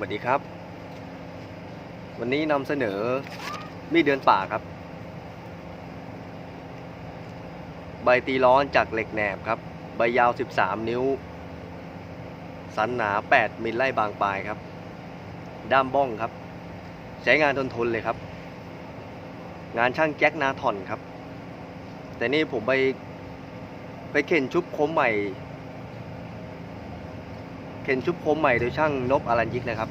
สวัสดีครับ วันนี้นำเสนอมีดเดินป่าครับ ใบตีร้อนจากเหล็กแหนบครับ ใบยาว 13 นิ้ว สันหนา 8 มิลไล่บางปลายครับ ด้ามบ้องครับ ใช้งานทนทนเลยครับ งานช่างแจ็คนาถอนครับ แต่นี่ผมไปไปเข็นชุบคมใหม่ ข็นชุบคมใหม่โดยช่างนบอารันยิกนะครับ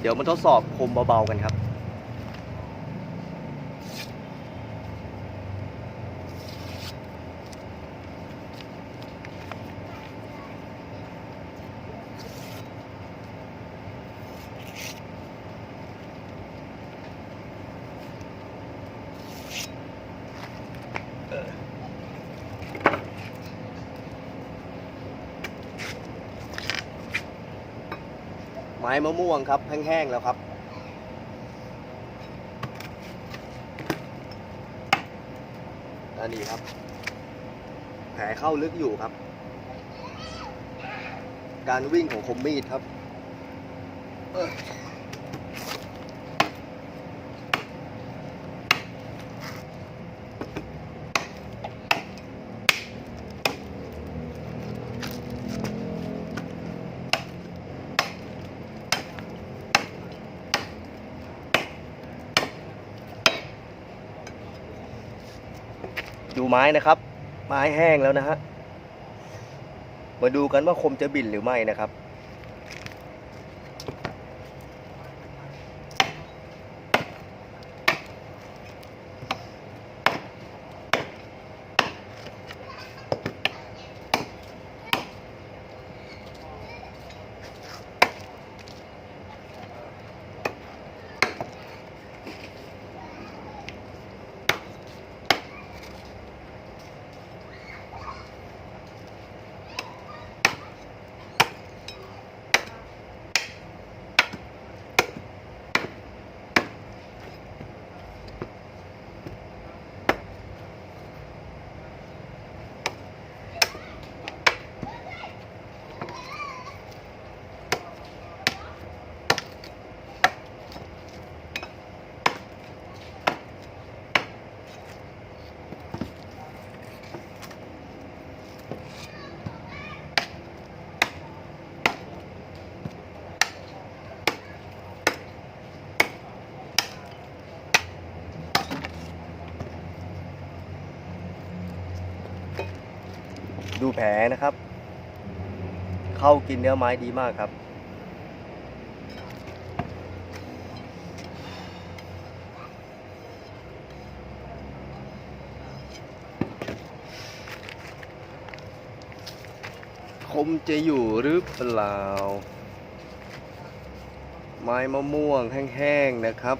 เดี๋ยวมาทดสอบคมเบาๆกันครับ ไม้มะม่วงครับ แห้งๆแล้วครับ อันนี้ครับ แผลเข้าลึกอยู่ครับ การวิ่งของคมมีดครับ ดูไม้นะครับ ไม้แห้งแล้วนะฮะมาดูกันว่าคมจะบินหรือไม่นะครับ ดูแผลนะครับ เข้ากินเนื้อไม้ดีมากครับ คมจะอยู่หรือเปล่า ไม้มะม่วงแห้งๆนะครับ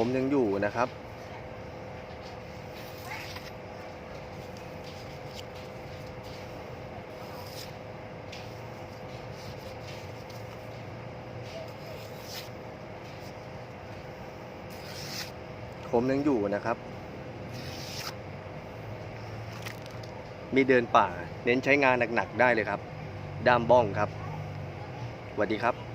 ผมยังอยู่นะครับ ผมยังอยู่นะครับ มีเดินป่า เน้นใช้งานหนัก ๆ ได้เลยครับ ด้ามบ้องครับสวัสดีครับ